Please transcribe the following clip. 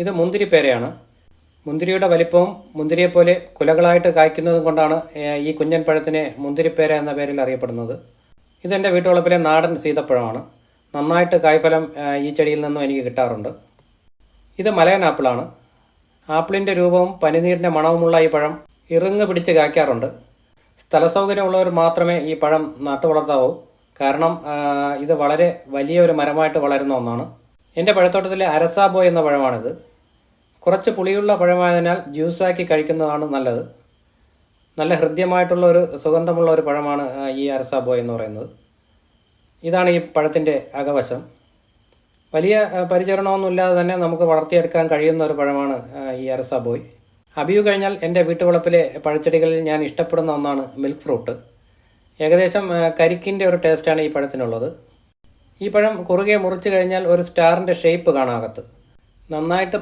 ഇത് മുന്തിരി പേരയാണ്. മുന്തിരിയുടെ വലിപ്പവും മുന്തിരിയെപ്പോലെ കുലകളായിട്ട് കായ്ക്കുന്നതും കൊണ്ടാണ് ഈ കുഞ്ഞൻ പഴത്തിനെ മുന്തിരിപ്പേര എന്ന പേരിൽ അറിയപ്പെടുന്നത്. ഇതെന്റെ വീട്ടുവളപ്പിലെ നാടൻ സീതപ്പഴമാണ്. നന്നായിട്ട് കായ്ഫലം ഈ ചെടിയിൽ നിന്നും എനിക്ക് കിട്ടാറുണ്ട്. ഇത് മലയൻ ആപ്പിളാണ്. ആപ്പിളിന്റെ രൂപവും പനിനീരിന്റെ മണവുമുള്ള ഈ പഴം ഇറുങ്ങ് പിടിച്ച് കായ്ക്കാറുണ്ട്. സ്ഥല സൗകര്യമുള്ളവർ മാത്രമേ ഈ പഴം നാട്ടു വളർത്താവൂ കാരണം ഇത് വളരെ വലിയ ഒരു മരമായിട്ട് വളരുന്ന ഒന്നാണ്. എന്റെ പഴത്തോട്ടത്തിലെ അരസാബോ എന്ന പഴമാണിത്. കുറച്ച് പുളിയുള്ള പഴമായതിനാൽ ജ്യൂസാക്കി കഴിക്കുന്നതാണ് നല്ലത്. നല്ല ഹൃദ്യമായിട്ടുള്ള ഒരു സുഗന്ധമുള്ള ഒരു പഴമാണ് ഈ അരസാബോ എന്ന് പറയുന്നത്. ഇതാണ് ഈ പഴത്തിന്റെ അകവശം. വലിയ പരിചരണമൊന്നുമില്ലാതെ തന്നെ നമുക്ക് വളർത്തിയെടുക്കാൻ കഴിയുന്ന ഒരു പഴമാണ് ഈ അരസാബോയ്. അബിയു കഴിഞ്ഞാൽ എന്റെ വീട്ടുവളപ്പിലെ പഴച്ചെടികളിൽ ഞാൻ ഇഷ്ടപ്പെടുന്ന ഒന്നാണ് മിൽക്ക് ഫ്രൂട്ട്. ഏകദേശം കരിക്കിന്റെ ഒരു ടേസ്റ്റാണ് ഈ പഴത്തിനുള്ളത്. ഈ പഴം കുറുകെ മുറിച്ച് കഴിഞ്ഞാൽ ഒരു സ്റ്റാറിന്റെ ഷേപ്പ് കാണാകത്ത്. നന്നായിട്ട്